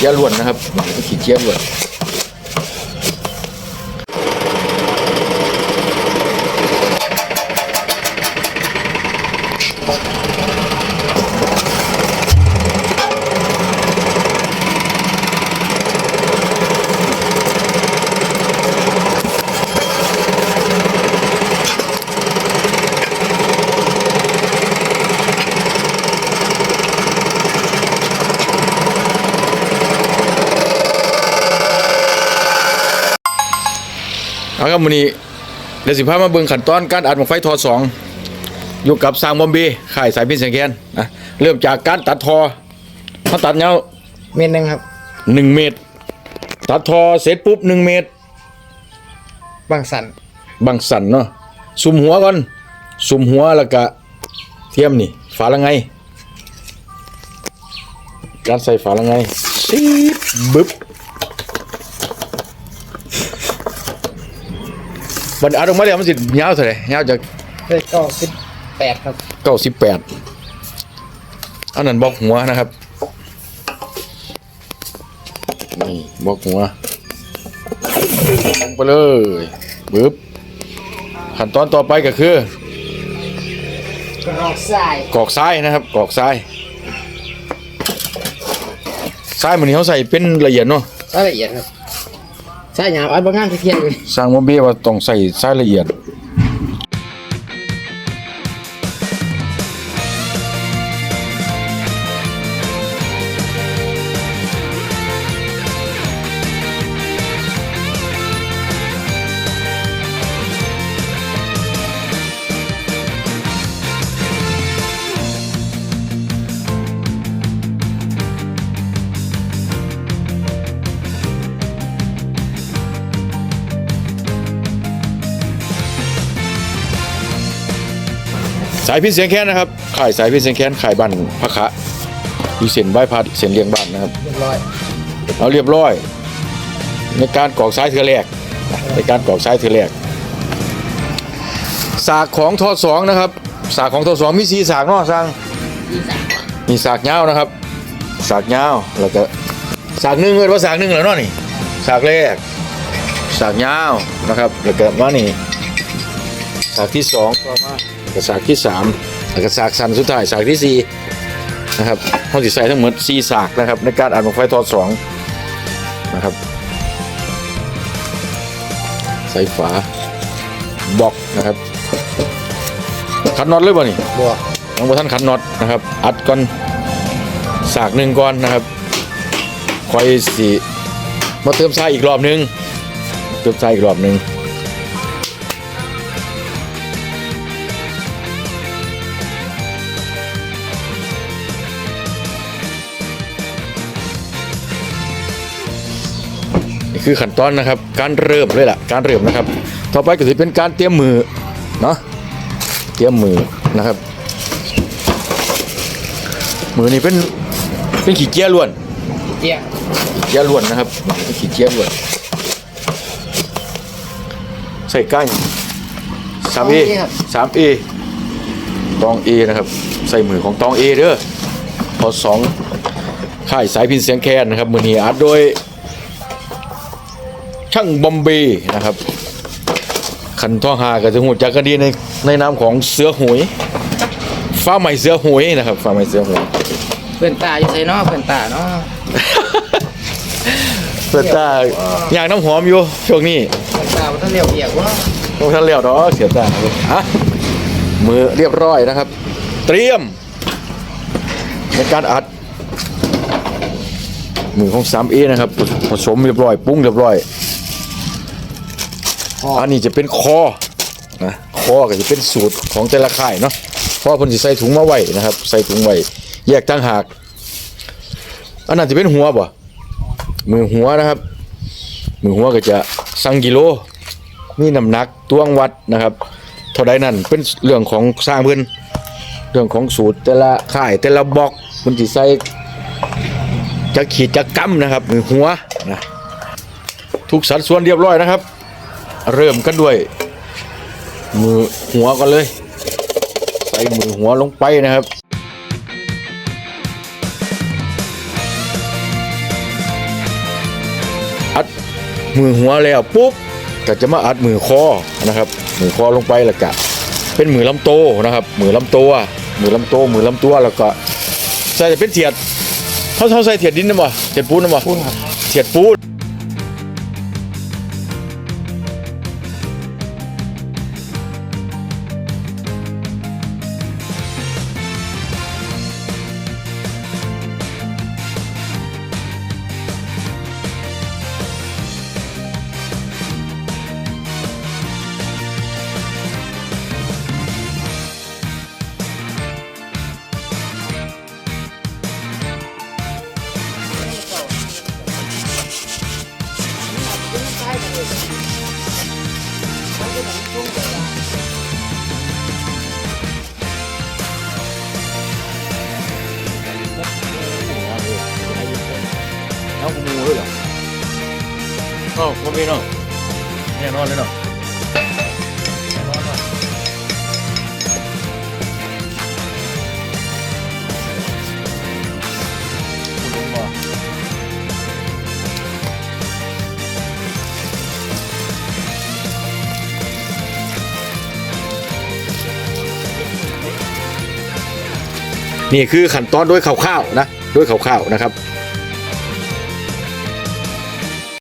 เจียล้วนนะครับขี้เจียล้วน เอาครับมื้อนี้เดี๋ยวสิพามาเบิ่งขั้นตอนการอัดหมกไฟทอสองอยู่กับสร้างบอมเบค่ายสายพินเสียงแคนนะเริ่มจากการตัดทอเขาตัดเงาเมนหนึ่งครับ1เมตร ตัดทอเสร็จปุ๊บ1เมตร บางสันบังสันเนาะซุมหัวก่อนซุมหัวแล้วก็เทียมนี่ ฝาละไง การใส่ฝาละไงซีดบึ๊บ บันอัดออกมาแล้วมันสิยาวเท่าไหร่ยาวจากเลขเก้าสิบแปดครับเก้าสิบแปดอันนั้นบอกหัวนะครับนี่บอกหัวลงไปเลยบึ๊บขั้นตอนต่อไปก็คือกระรอกทรายกรอกทรายนะครับกรอกทรายทรายมันนี้เขาใส่เป็นละเอียดเนาะทรายละเอียดครับ ใส่หยาบอันบางงานเทียนเลยสร้างโมเบียว่าต้องใส่รายละเอียด สายพินเสียงแค้นนะครับขายสายพินเสียงแค้นขายบ้านพระคะอยู่เส้นใบายพัดเส้นเลียงบ้านนะครับเรียบร้อยเอาเรียบร้อย ในการกรอกซ้ายเทือแรก ในการกรอกซ้ายเทือแรกสากของทอสองนะครับ สากของทอสองมีสีสากเนาะสร้างมีสากเงาวนะครับ สากเงาวแล้วก็สากหนึ่งเลยว่าสากหนึ่งแล้วเนาะนี่สากแรกสากเงาวนะครับแล้วก็ว่านี่สากที่สองต่อมา แล้วก็สากที่สามแล้วก็สากสันสุดท้ายสากที่สี่นะครับเขาสิใส่ทั้งหมด4สากนะครับในการอัดลงไฟทอดสองนะครับใส่ฝาบล็อกนะครับขันน็อตเลยบ่นี่บวกน้องบ่ท่านขันน็อตนะครับ อัดก่อนสากหนึ่งก่อนนะครับคอยสีมาเติมทรายอีกรอบหนึงเติมทรายอีกรอบหนึง นี่คือขั้นตอนนะครับ การเริ่มเลยล่ะ การเริ่มนะครับ ต่อไปก็จะเป็นการเตรียมมือเนาะ เตรียมมือนะครับ มือนี่เป็นเป็นขี้เกียจล้วนเจียขี้เกียจล้วนนะครับเป็นขี้เกียจล้วน ใส่ก้านสามเอสามเอตองเอนะครับ ใส่มือของตองเอเด้อพอสองค่ายสายพินเสียงแคนนะครับมือนี้อัดโดย ช่างบอมเบย์นะครับขันท่อหาก็จะหูจักกันดีในในนามของเสือหวยฟ้าใหม่เสือหวยนะครับฟ้าใหม่เสือหวยเพื่อนตาอยู่ใส่เนาะเพื่อนตาเนาะเพื่อนตาอยากน้ำหอมอยู่ช่วงนี้เพื่อนตามันต้องเรียวเหี่ยวว่าพวกท่านเลี้ยวดอกเสียตาครับฮะมือเรียบร้อยนะครับ เตรียม ในการอัด มือของ 3A นะครับผสมเรียบร้อยปรุงเรียบร้อย อันนี้จะเป็นคอนะคอก็จะเป็นสูตรของแต่ละค่ายเนาะเพราะเพิ่นสิใส่ถุงมาไว้นะครับ ใส่ถุงไว้แยกตั้งหากอันนั้นจะเป็นหัวบ่มือหัวนะครับ มือหัวก็จะสั่งกิโลมีน้ำหนักตวงวัดนะครับ เท่าใดนั่นเป็นเรื่องของสร้างเพิ่นเรื่องของสูตรแต่ละค่ายแต่ละบล็อกเพิ่นสิใส่จะขีดจะกำนะครับมือหัวนะทุกสัดส่วนเรียบร้อยนะครับ เริ่มกันด้วย มือหัวก่อนเลย ใส่มือหัวลงไปนะครับมือหัวแล้วปุ๊บก็จะมาอัดมือคอนะครับ มือคอลงไปแล้วก็เป็นมือลำโตนะครับ มือลำตัวมือลำโตมือลำตัวแล้วก็ใส่เป็นเทียดเขาเขาใส่เทียดดินนะบ่เทียดปูนนะบ่พูดครับเทียดปูน พ่อพี่เนาะแน่นอนเลยเนาะแน่นอนเนาะคุณลุงบอกนี่คือขั้นตอนโดยคร่าวๆนะโดยคร่าวๆนะครับ